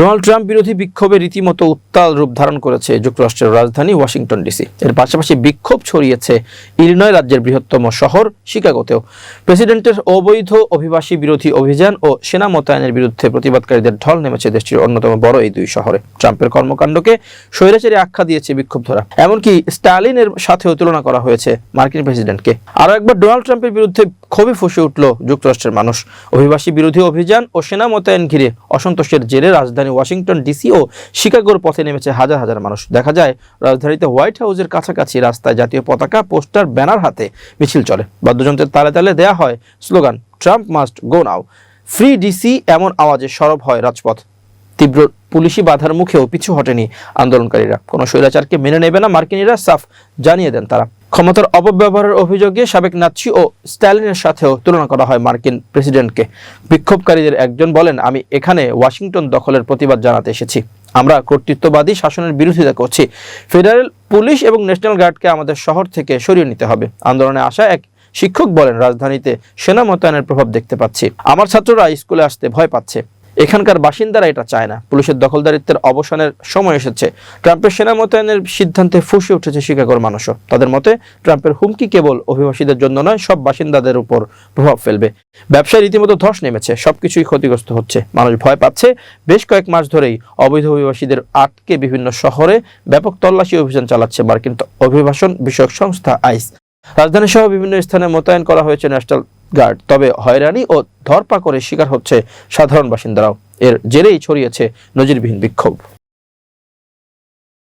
Donald Trump বিরোধী বিক্ষোভে রীতিমতো উত্তাল রূপ ধারণ করেছে যুক্তরাষ্ট্রের রাজধানী ওয়াশিংটন ডিসি। এর পাশাপাশি বিক্ষোভ ছড়িয়েছে ইলিনয় রাজ্যের বৃহত্তম শহর শিকাগোতেও। প্রেসিডেন্টের অবৈধ অভিবাসী বিরোধী অভিযান ও সেনা মোতায়েনের বিরুদ্ধে প্রতিবাদকারীদের ঢল নেমেছে দেশটির অন্যতম বড় এই দুই শহরে। ট্রাম্পের কর্মকাণ্ডকে স্বৈরাচারী আখ্যা দিয়েছে বিক্ষুব্ধরা। এমনকি স্টালিনের সাথেও তুলনা করা হয়েছে মার্কিন প্রেসিডেন্টকে। আরও একবার, ডোনাল্ড ট্রাম্পের বিরুদ্ধে ক্ষোভে ফুসে উঠল যুক্তরাষ্ট্রের মানুষ। অভিবাসী বিরোধী অভিযান ও সেনা মোতায়েন ঘিরে অসন্তোষের জেরে রাজধানী ওয়াশিংটন ডিসি ও শিকাগোর পথে নেমেছে হাজার হাজার মানুষ। দেখা যায়, রাজধানীতে হোয়াইট হাউসের কাছাকাছি রাস্তায় জাতীয় পতাকা, পোস্টার, ব্যানার হাতে মিছিল চলে। বাদ্যযন্ত্রের তালে তালে দেয়া হয় slogan, Trump must go now. Free DC এমন আওয়াজে সরব হয় রাজপথ। তীব্র পুলিশি বাধার মুখেও পিছু হটেনি আন্দোলনকারীরা। কোনো স্বৈরাচারকে মেনে নেবে না মার্কিনীরা, সাফ জানিয়ে দেন তারা। ক্ষমতার অপব্যবহারের অভিযোগে সাবেক নাৎসি ও স্ট্যালিনের সাথেও তুলনা করা হয় মার্কিন প্রেসিডেন্টকে। বিক্ষোভকারীদের একজন বলেন, আমি এখানে ওয়াশিংটন দখলের প্রতিবাদ জানাতে এসেছি। আমরা কর্তৃত্ববাদী শাসনের বিরোধিতা করছি। ফেডারেল পুলিশ এবং ন্যাশনাল গার্ডকে আমাদের শহর থেকে সরিয়ে নিতে হবে। আন্দোলনে আসা এক শিক্ষক বলেন, রাজধানীতে সেনা মোতায়েনের প্রভাব দেখতে পাচ্ছি। আমার ছাত্ররা স্কুলে আসতে ভয় পাচ্ছে। এখানকার বাসিন্দারা এটা চায় না। পুলিশের দখলদারিত্বের অবসানের সময় এসেছে। ট্রাম্পের সেনা মোতায়েনের সিদ্ধান্তে ফুসে উঠেছে শিকাগোর মানুষও। তাদের মতে, ট্রাম্পের হুমকি কেবল অভিবাসীদের জন্য নয়, সব বাসিন্দাদের উপর প্রভাব ফেলবে। ব্যবসায় রীতিমতো ধস নেমেছে, সবকিছুই ক্ষতিগ্রস্ত হচ্ছে। মানুষ ভয় পাচ্ছে, বেশ কয়েক মাস ধরেই অবৈধ অভিবাসীদের আটকে বিভিন্ন শহরে ব্যাপক তল্লাশি অভিযান চালাচ্ছে মার্কিন অভিবাসন বিষয়ক সংস্থা আইস। রাজধানী সহ বিভিন্ন স্থানে মোতায়েন করা হয়েছে ন্যাশনাল গার্ড। তবে হয়রানি ও ধরপাকড়ের শিকার হচ্ছে সাধারণ বাসিন্দারাও। এর জেরেই ছড়িয়েছে নজিরবিহীন বিক্ষোভ।